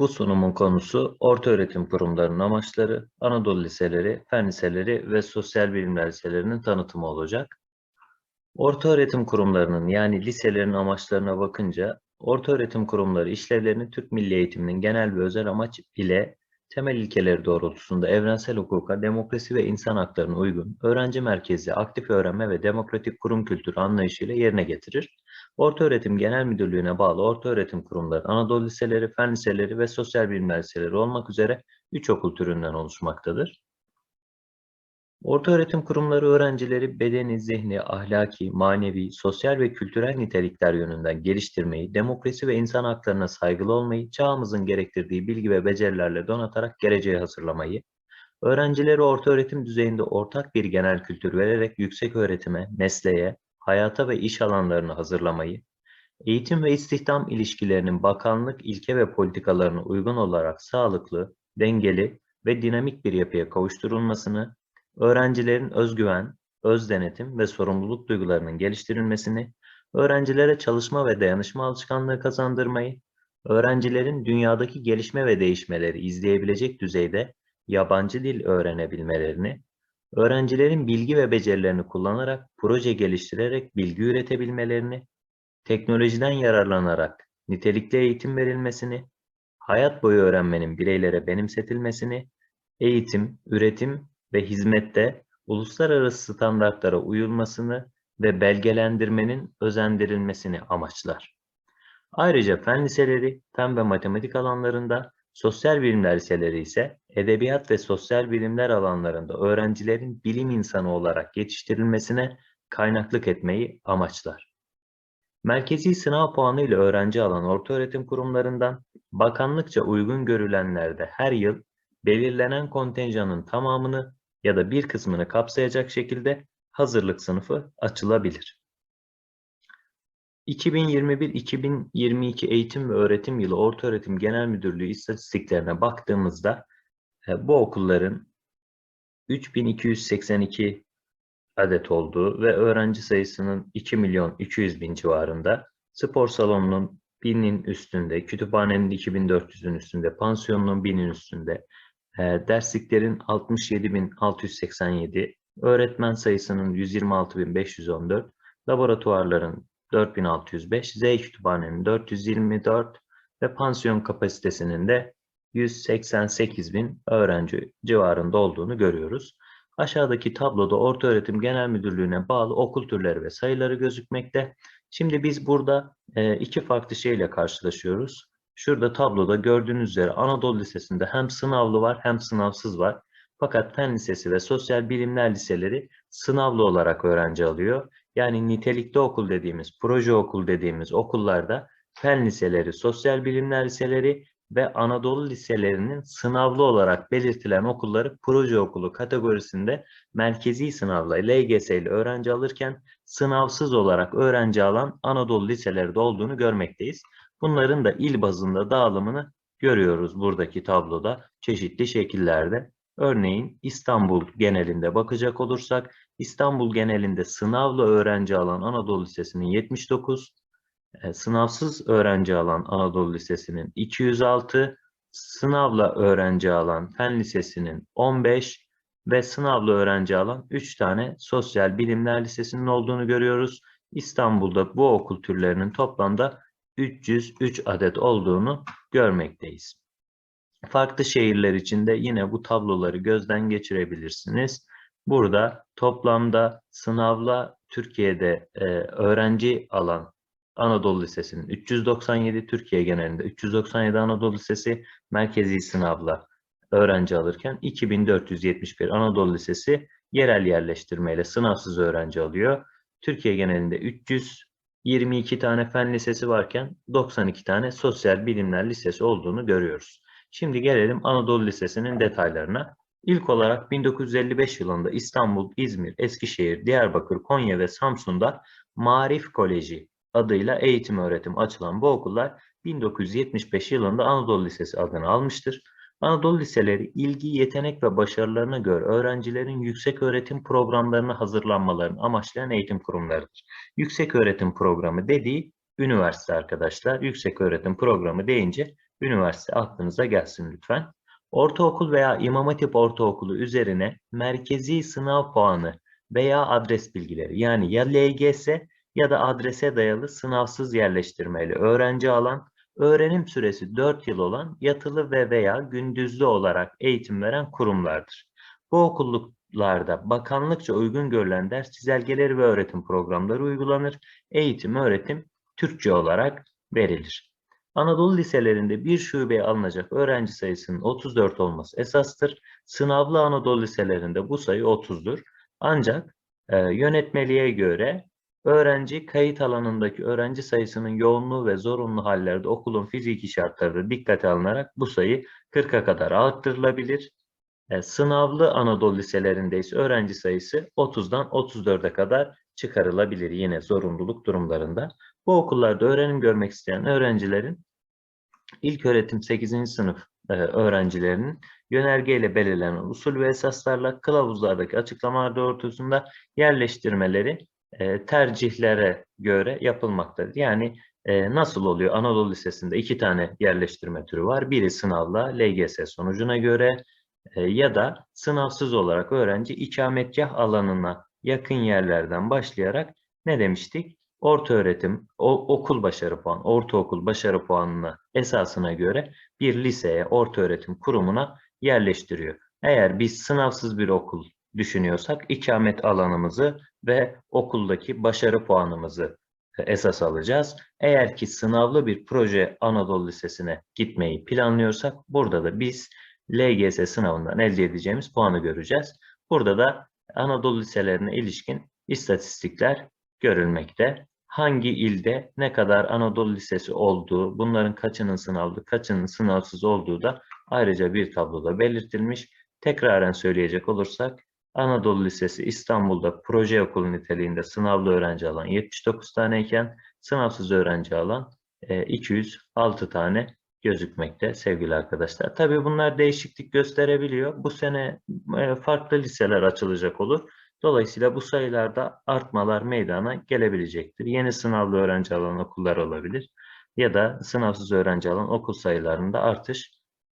Bu sunumun konusu ortaöğretim kurumlarının amaçları, Anadolu liseleri, fen liseleri ve sosyal bilimler liselerinin tanıtımı olacak. Ortaöğretim kurumlarının yani liselerin amaçlarına bakınca, ortaöğretim kurumları işlevlerini Türk Milli Eğitiminin genel ve özel amaç ile temel ilkeleri doğrultusunda evrensel hukuka, demokrasi ve insan haklarına uygun, öğrenci merkezli, aktif öğrenme ve demokratik kurum kültürü anlayışıyla yerine getirir. Ortaöğretim Genel Müdürlüğü'ne bağlı ortaöğretim kurumları, Anadolu liseleri, fen liseleri ve sosyal bilimler liseleri olmak üzere 3 okul türünden oluşmaktadır. Ortaöğretim kurumları öğrencileri bedeni, zihni, ahlaki, manevi, sosyal ve kültürel nitelikler yönünden geliştirmeyi, demokrasi ve insan haklarına saygılı olmayı, çağımızın gerektirdiği bilgi ve becerilerle donatarak geleceğe hazırlamayı, öğrencileri ortaöğretim düzeyinde ortak bir genel kültür vererek yüksek öğretime, mesleğe, hayata ve iş alanlarını hazırlamayı, eğitim ve istihdam ilişkilerinin bakanlık ilke ve politikalarına uygun olarak sağlıklı, dengeli ve dinamik bir yapıya kavuşturulmasını, öğrencilerin özgüven, öz denetim ve sorumluluk duygularının geliştirilmesini, öğrencilere çalışma ve dayanışma alışkanlığı kazandırmayı, öğrencilerin dünyadaki gelişme ve değişmeleri izleyebilecek düzeyde yabancı dil öğrenebilmelerini, öğrencilerin bilgi ve becerilerini kullanarak proje geliştirerek bilgi üretebilmelerini, teknolojiden yararlanarak nitelikli eğitim verilmesini, hayat boyu öğrenmenin bireylere benimsetilmesini, eğitim, üretim ve hizmette uluslararası standartlara uyulmasını ve belgelendirmenin özendirilmesini amaçlar. Ayrıca fen liseleri, fen ve matematik alanlarında, sosyal bilimler liseleri ise edebiyat ve sosyal bilimler alanlarında öğrencilerin bilim insanı olarak yetiştirilmesine kaynaklık etmeyi amaçlar. Merkezi sınav puanı ile öğrenci alan ortaöğretim kurumlarından bakanlıkça uygun görülenlerde her yıl belirlenen kontenjanın tamamını ya da bir kısmını kapsayacak şekilde hazırlık sınıfı açılabilir. 2021-2022 eğitim ve öğretim yılı Ortaöğretim Genel Müdürlüğü istatistiklerine baktığımızda e, bu okulların 3282 adet olduğu ve öğrenci sayısının 2 milyon 200 bin civarında, spor salonunun 1000'in üstünde, kütüphanenin 2400'ün üstünde, pansiyonunun 1000'in üstünde, e, dersliklerin 67.687, öğretmen sayısının 126.514, laboratuvarların 4605, Z kütüphanenin 424 ve pansiyon kapasitesinin de 188 bin öğrenci civarında olduğunu görüyoruz. Aşağıdaki tabloda Ortaöğretim Genel Müdürlüğü'ne bağlı okul türleri ve sayıları gözükmekte. Şimdi biz burada e, iki farklı şeyle karşılaşıyoruz. Şurada tabloda gördüğünüz üzere Anadolu Lisesi'nde hem sınavlı var hem sınavsız var. Fakat Fen Lisesi ve Sosyal Bilimler Liseleri sınavlı olarak öğrenci alıyor. Yani nitelikli okul dediğimiz, proje okul dediğimiz okullarda fen liseleri, sosyal bilimler liseleri ve Anadolu liselerinin sınavlı olarak belirtilen okulları proje okulu kategorisinde merkezi sınavla LGS ile öğrenci alırken sınavsız olarak öğrenci alan Anadolu liseleri de olduğunu görmekteyiz. Bunların da il bazında dağılımını görüyoruz buradaki tabloda çeşitli şekillerde. Örneğin İstanbul genelinde bakacak olursak İstanbul genelinde sınavla öğrenci alan Anadolu Lisesi'nin 79, e, sınavsız öğrenci alan Anadolu Lisesi'nin 206, sınavla öğrenci alan Fen Lisesi'nin 15 ve sınavla öğrenci alan 3 tane Sosyal Bilimler Lisesi'nin olduğunu görüyoruz. İstanbul'da bu okul türlerinin toplamda 303 adet olduğunu görmekteyiz. Farklı şehirler için de yine bu tabloları gözden geçirebilirsiniz. Burada toplamda sınavla Türkiye'de e, öğrenci alan Anadolu Lisesi'nin 397 Türkiye genelinde 397 Anadolu Lisesi merkezi sınavla öğrenci alırken 2471 Anadolu Lisesi yerel yerleştirmeyle sınavsız öğrenci alıyor. Türkiye genelinde 322 tane fen lisesi varken 92 tane sosyal bilimler lisesi olduğunu görüyoruz. Şimdi gelelim Anadolu Lisesi'nin detaylarına. İlk olarak 1955 yılında İstanbul, İzmir, Eskişehir, Diyarbakır, Konya ve Samsun'da Marif Koleji adıyla eğitim öğretim açılan bu okullar 1975 yılında Anadolu Lisesi adını almıştır. Anadolu liseleri ilgi, yetenek ve başarılarına göre öğrencilerin yüksek öğretim programlarına hazırlanmalarını amaçlayan eğitim kurumlarıdır. Yüksek öğretim programı dediği üniversite arkadaşlar. Yüksek öğretim programı deyince üniversite aklınıza gelsin lütfen. Ortaokul veya İmam Hatip Ortaokulu üzerine merkezi sınav puanı veya adres bilgileri yani ya LGS ya da adrese dayalı sınavsız yerleştirmeli öğrenci alan, öğrenim süresi 4 yıl olan yatılı ve veya gündüzlü olarak eğitim veren kurumlardır. Bu okullarda bakanlıkça uygun görülen ders çizelgeleri ve öğretim programları uygulanır. Eğitim, öğretim Türkçe olarak verilir. Anadolu liselerinde bir şubeye alınacak öğrenci sayısının 34 olması esastır. Sınavlı Anadolu liselerinde bu sayı 30'dur. Ancak e, yönetmeliğe göre öğrenci kayıt alanındaki öğrenci sayısının yoğunluğu ve zorunlu hallerde okulun fiziki şartları dikkate alınarak bu sayı 40'a kadar arttırılabilir. E, sınavlı Anadolu liselerinde ise öğrenci sayısı 30'dan 34'e kadar çıkarılabilir yine zorunluluk durumlarında. Bu okullarda öğrenim görmek isteyen öğrencilerin ilk öğretim 8. sınıf e, öğrencilerinin yönergeyle belirlenen usul ve esaslarla kılavuzlardaki açıklamalar doğrultusunda yerleştirmeleri e, tercihlere göre yapılmaktadır. Yani e, nasıl oluyor? Anadolu Lisesi'nde iki tane yerleştirme türü var. Biri sınavla LGS sonucuna göre ya da sınavsız olarak öğrenci ikametgah alanına yakın yerlerden başlayarak ne demiştik? Orta öğretim, o, okul başarı puanı, ortaokul başarı puanına esasına göre bir liseye, orta öğretim kurumuna yerleştiriyor. Eğer biz sınavsız bir okul düşünüyorsak ikamet alanımızı ve okuldaki başarı puanımızı esas alacağız. Eğer ki sınavlı bir proje Anadolu Lisesi'ne gitmeyi planlıyorsak burada da biz LGS sınavından elde edeceğimiz puanı göreceğiz. Burada da Anadolu liselerine ilişkin istatistikler görülmekte. Hangi ilde ne kadar Anadolu Lisesi olduğu, bunların kaçının sınavlı, kaçının sınavsız olduğu da ayrıca bir tabloda belirtilmiş. Tekraren söyleyecek olursak Anadolu Lisesi İstanbul'da proje okulu niteliğinde sınavlı öğrenci alan 79 taneyken sınavsız öğrenci alan 206 tane gözükmekte sevgili arkadaşlar. Tabii bunlar değişiklik gösterebiliyor. Bu sene e, farklı liseler açılacak olur. Dolayısıyla bu sayılarda artmalar meydana gelebilecektir. Yeni sınavlı öğrenci alan okullar olabilir ya da sınavsız öğrenci alan okul sayılarında artış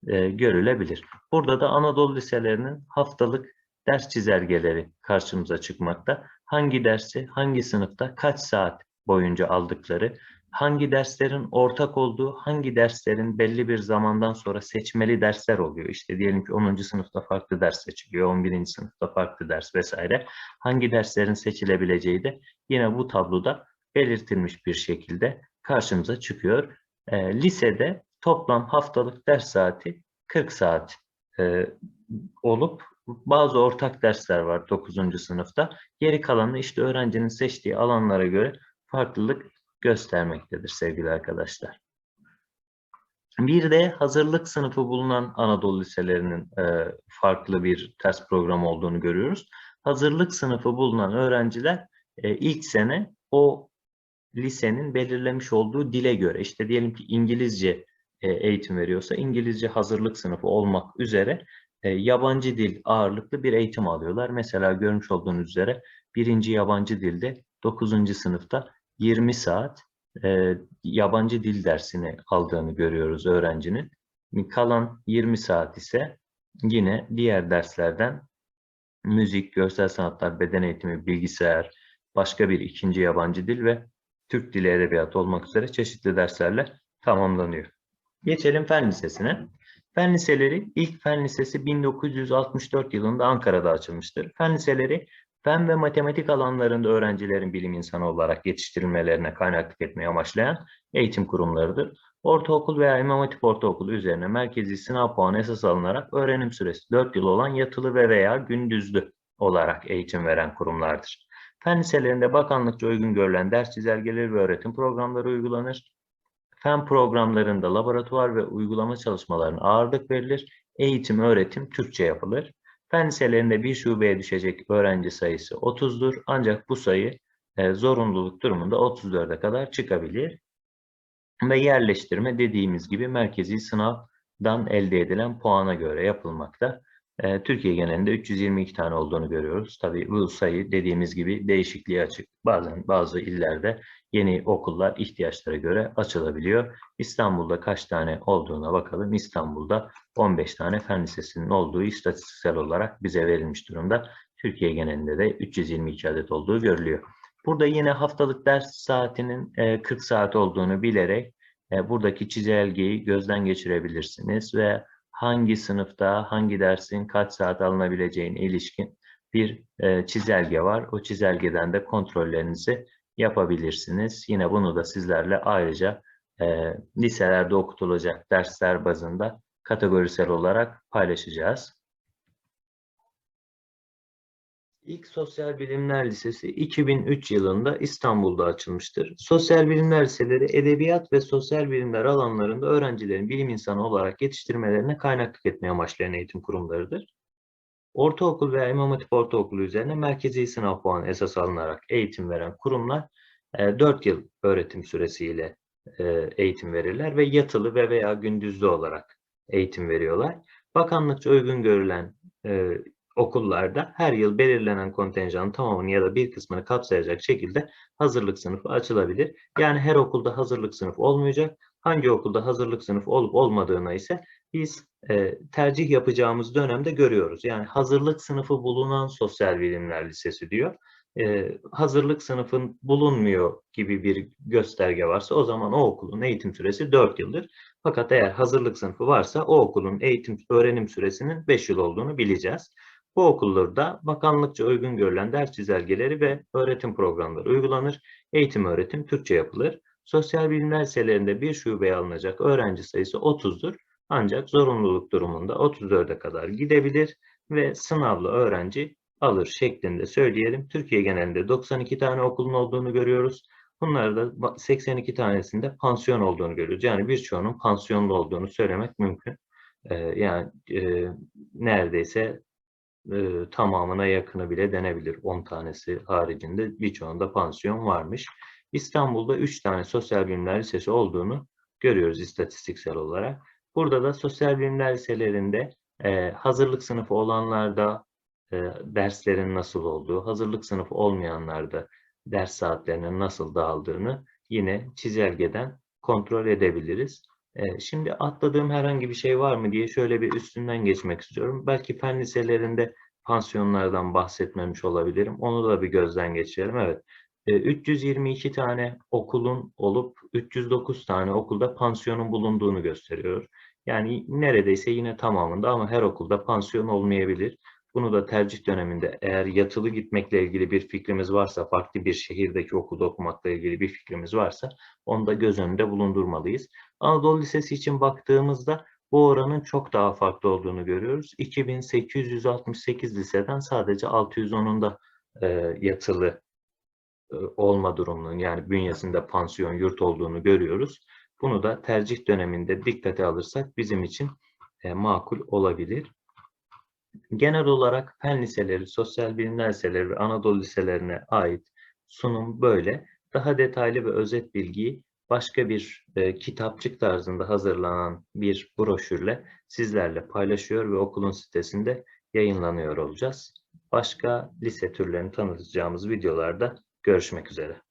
e, görülebilir. Burada da Anadolu liselerinin haftalık ders çizelgeleri karşımıza çıkmakta. Hangi dersi hangi sınıfta kaç saat boyunca aldıkları, hangi derslerin ortak olduğu, hangi derslerin belli bir zamandan sonra seçmeli dersler oluyor. İşte diyelim ki 10. sınıfta farklı ders seçiliyor, 11. sınıfta farklı ders vesaire. Hangi derslerin seçilebileceği de yine bu tabloda belirtilmiş bir şekilde karşımıza çıkıyor. E, lisede toplam haftalık ders saati 40 saat e, olup bazı ortak dersler var 9. sınıfta. Geri kalanı işte öğrencinin seçtiği alanlara göre farklılık göstermektedir sevgili arkadaşlar. Bir de hazırlık sınıfı bulunan Anadolu liselerinin e, farklı bir test programı olduğunu görüyoruz. Hazırlık sınıfı bulunan öğrenciler e, ilk sene o lisenin belirlemiş olduğu dile göre işte diyelim ki İngilizce e, eğitim veriyorsa İngilizce hazırlık sınıfı olmak üzere yabancı dil ağırlıklı bir eğitim alıyorlar. Mesela görmüş olduğunuz üzere birinci yabancı dilde 9. sınıfta 20 saat e, yabancı dil dersini aldığını görüyoruz öğrencinin. Kalan 20 saat ise yine diğer derslerden müzik, görsel sanatlar, beden eğitimi, bilgisayar, başka bir ikinci yabancı dil ve Türk Dili Edebiyatı olmak üzere çeşitli derslerle tamamlanıyor. Geçelim Fen Lisesi'ne. Fen liseleri ilk fen lisesi 1964 yılında Ankara'da açılmıştır. Fen liseleri fen ve matematik alanlarında öğrencilerin bilim insanı olarak yetiştirilmelerine kaynaklık etmeyi amaçlayan eğitim kurumlarıdır. Ortaokul veya İmam Hatip Ortaokulu üzerine merkezi sınav puanı esas alınarak öğrenim süresi 4 yıl olan yatılı ve veya gündüzlü olarak eğitim veren kurumlardır. Fen liselerinde bakanlıkça uygun görülen ders çizelgeleri ve öğretim programları uygulanır. Fen programlarında laboratuvar ve uygulama çalışmalarına ağırlık verilir. Eğitim, öğretim Türkçe yapılır. Fen liselerinde bir şubeye düşecek öğrenci sayısı 30'dur. Ancak bu sayı e, zorunluluk durumunda 34'e kadar çıkabilir. Ve yerleştirme dediğimiz gibi merkezi sınavdan elde edilen puana göre yapılmakta. E, Türkiye genelinde 322 tane olduğunu görüyoruz. Tabii bu sayı dediğimiz gibi değişikliğe açık. Bazen bazı illerde yeni okullar ihtiyaçlara göre açılabiliyor. İstanbul'da kaç tane olduğuna bakalım. İstanbul'da 15 tane fen lisesinin olduğu istatistiksel olarak bize verilmiş durumda. Türkiye genelinde de 322 adet olduğu görülüyor. Burada yine haftalık ders saatinin e, 40 saat olduğunu bilerek e, buradaki çizelgeyi gözden geçirebilirsiniz ve hangi sınıfta hangi dersin kaç saat alınabileceğine ilişkin bir e, çizelge var. O çizelgeden de kontrollerinizi yapabilirsiniz. Yine bunu da sizlerle ayrıca e, liselerde okutulacak dersler bazında kategorisel olarak paylaşacağız. İlk Sosyal Bilimler Lisesi 2003 yılında İstanbul'da açılmıştır. Sosyal Bilimler Liseleri edebiyat ve sosyal bilimler alanlarında öğrencilerin bilim insanı olarak yetiştirmelerine kaynaklık etmeye amaçlayan eğitim kurumlarıdır. Ortaokul veya İmam Hatip Ortaokulu üzerine merkezi sınav puanı esas alınarak eğitim veren kurumlar 4 yıl öğretim süresiyle e, eğitim verirler ve yatılı ve veya gündüzlü olarak eğitim veriyorlar. Bakanlıkça uygun görülen e, okullarda her yıl belirlenen kontenjanın tamamını ya da bir kısmını kapsayacak şekilde hazırlık sınıfı açılabilir. Yani her okulda hazırlık sınıfı olmayacak. Hangi okulda hazırlık sınıfı olup olmadığına ise biz e, tercih yapacağımız dönemde görüyoruz. Yani hazırlık sınıfı bulunan sosyal bilimler lisesi diyor. E, hazırlık sınıfın bulunmuyor gibi bir gösterge varsa o zaman o okulun eğitim süresi 4 yıldır. Fakat eğer hazırlık sınıfı varsa o okulun eğitim öğrenim süresinin 5 yıl olduğunu bileceğiz. Bu okullarda bakanlıkça uygun görülen ders çizelgeleri ve öğretim programları uygulanır. Eğitim öğretim Türkçe yapılır. Sosyal bilimler liselerinde bir şubeye alınacak öğrenci sayısı 30'dur. Ancak zorunluluk durumunda 34'e kadar gidebilir ve sınavlı öğrenci alır şeklinde söyleyelim. Türkiye genelinde 92 tane okulun olduğunu görüyoruz. Bunlarda 82 tanesinde pansiyon olduğunu görüyoruz. Yani birçoğunun pansiyonlu olduğunu söylemek mümkün. Ee, yani e, neredeyse e, tamamına yakını bile denebilir. 10 tanesi haricinde birçoğunda pansiyon varmış. İstanbul'da 3 tane sosyal bilimler lisesi olduğunu görüyoruz istatistiksel olarak. Burada da sosyal bilimler liselerinde e, hazırlık sınıfı olanlarda e, derslerin nasıl olduğu, hazırlık sınıfı olmayanlarda ders saatlerinin nasıl dağıldığını yine çizelgeden kontrol edebiliriz. E, şimdi atladığım herhangi bir şey var mı diye şöyle bir üstünden geçmek istiyorum. Belki fen liselerinde pansiyonlardan bahsetmemiş olabilirim. Onu da bir gözden geçirelim. Evet. 322 tane okulun olup 309 tane okulda pansiyonun bulunduğunu gösteriyor. Yani neredeyse yine tamamında ama her okulda pansiyon olmayabilir. Bunu da tercih döneminde eğer yatılı gitmekle ilgili bir fikrimiz varsa, farklı bir şehirdeki okulda okumakla ilgili bir fikrimiz varsa onu da göz önünde bulundurmalıyız. Anadolu Lisesi için baktığımızda bu oranın çok daha farklı olduğunu görüyoruz. 2868 liseden sadece 610'unda e, yatılı e, olma durumunun yani bünyesinde pansiyon, yurt olduğunu görüyoruz. Bunu da tercih döneminde dikkate alırsak bizim için e, makul olabilir. Genel olarak fen liseleri, sosyal bilimler liseleri ve Anadolu liselerine ait sunum böyle. Daha detaylı ve özet bilgiyi başka bir e, kitapçık tarzında hazırlanan bir broşürle sizlerle paylaşıyor ve okulun sitesinde yayınlanıyor olacağız. Başka lise türlerini tanıtacağımız videolarda görüşmek üzere.